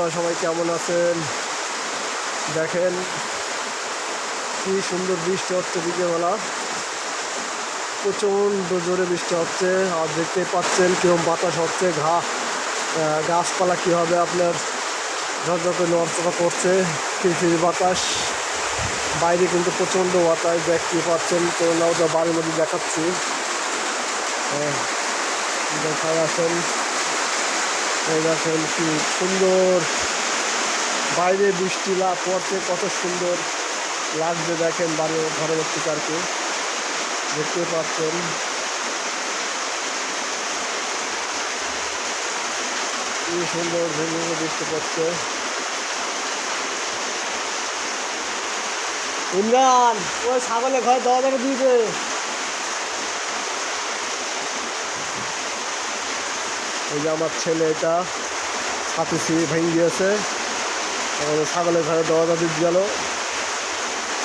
বন্ধুরা সবাই কেমন আছেন? দেখেন কি সুন্দর বৃষ্টি হচ্ছে বিকেলবেলা। প্রচণ্ড জোরে বৃষ্টি হচ্ছে। আর দেখতে পাচ্ছেন কিরম বাতাস হচ্ছে। ঘা গাছপালা কীভাবে আপনার ঝরঝরে নড়চড়া করছে খিরখিরি বাতাস। বাইরে কিন্তু প্রচণ্ড বাতাস দেখতে পাচ্ছেন। তো তো বাড়ির মধ্যে দেখাচ্ছি। হ্যাঁ, দেখায় আছেন এই দেখেন কি সুন্দর। বাইরে বৃষ্টি লাভ পড়তে কত সুন্দর লাগবে দেখেন বাড়ির ঘরের থেকে দেখতে পাচ্ছেন। কি সুন্দর ভেঙে বৃষ্টি পড়ছে। ইমরান, ওই ছাগলে ঘর দেওয়া যাবে এই যে আমার ছেলে এটা, ছাতি সিঁড়ি ভেঙে দিয়েছে। এখন ছাগলের ঘরে দরজা দিয়ে গেল।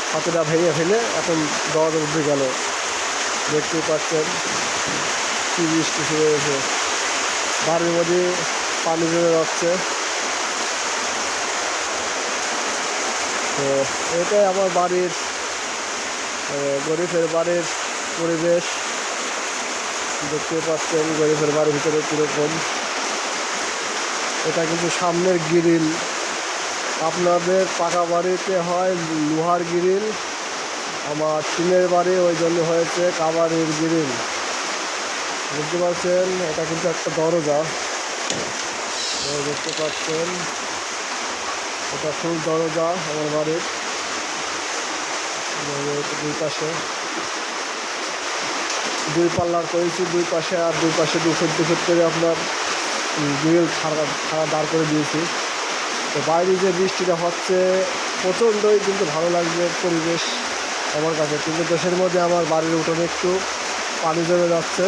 ছাতিটা ভেঙে ফেলে এখন দরজা উঠে গেল। দেখতেই পাচ্ছেন কি বৃষ্টি শুরু হয়েছে। বাড়ির মধ্যে পানি জমে যাচ্ছে। তো এটাই আমার বাড়ির গরিবের বাড়ির পরিবেশ। দেখতে পাচ্ছেন গরিবের বাড়ির ভিতরে কীরকম। এটা কিন্তু সামনের গ্রিল। আপনাদের পাকা বাড়িতে হয় লোহার গ্রিল। আমার টিনের বাড়ি ওই জন্য হয়েছে কাবারের গ্রিল। বুঝতে পারছেন? এটা কিন্তু একটা দরজা। দেখতে পাচ্ছেন? এটা ফুল দরজা আমার বাড়ির। দুই পাশে। দুই পাল্লার করেছি, দুই পাশে আর দুই পাশে দু ফুট দু ফুট করে আপনার গ্রিল ছাড়া ছাড়া দাঁড় করে দিয়েছি। তো বাইরে যে বৃষ্টিটা হচ্ছে, প্রচণ্ডই কিন্তু ভালো লাগবে পরিবেশ আমার কাছে। কিন্তু দেশের মধ্যে আমার বাড়ির উঠোনে একটু পানি জমে যাচ্ছে।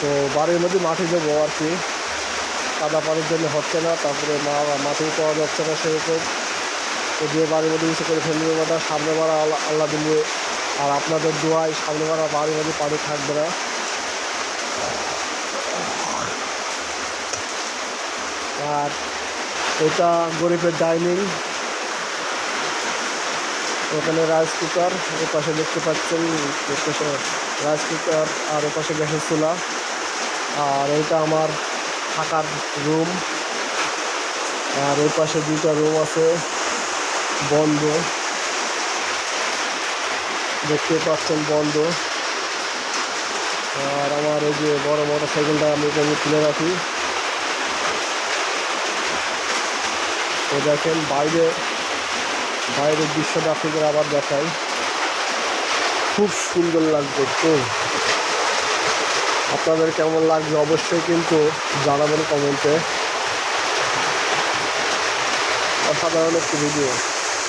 তো বাড়ির মধ্যে মাটি দেবো আর কি। কাদা পানির জন্য হচ্ছে না, তারপরে মা, মাটি পাওয়া যাচ্ছে না সেরকম। তো দিয়ে বাড়ির মধ্যে কিছু করে ফেলবে, ওটা সামনে মারা আল্লাহ দিলে আর আপনাদের দোয়ায় সামনে মারা বাড়ির মধ্যে পানি থাকবে না। আর এটা গরিবের ডাইনিং। ওখানে রাইস কুকার, এ পাশে দেখতে পাচ্ছেন রাইস কুকার আর এ পাশে গ্যাসের চুলা। আর এটা আমার থাকার রুম। আর এই পাশে দুইটা রুম আছে, বন্ধ। দেখতে পাচ্ছেন বন্ধ। আর আমার এই যে বড় মোটর সাইকেলটা আমি এখানে তুলে রাখি। তো দেখেন বাইরে, বাইরের দৃশ্যটা আপনাদের আবার দেখাই। খুব সুন্দর লাগবে তো। আপনাদের কেমন লাগবে অবশ্যই কিন্তু জানাবেন কমেন্টে। অসাধারণ একটি ভিডিও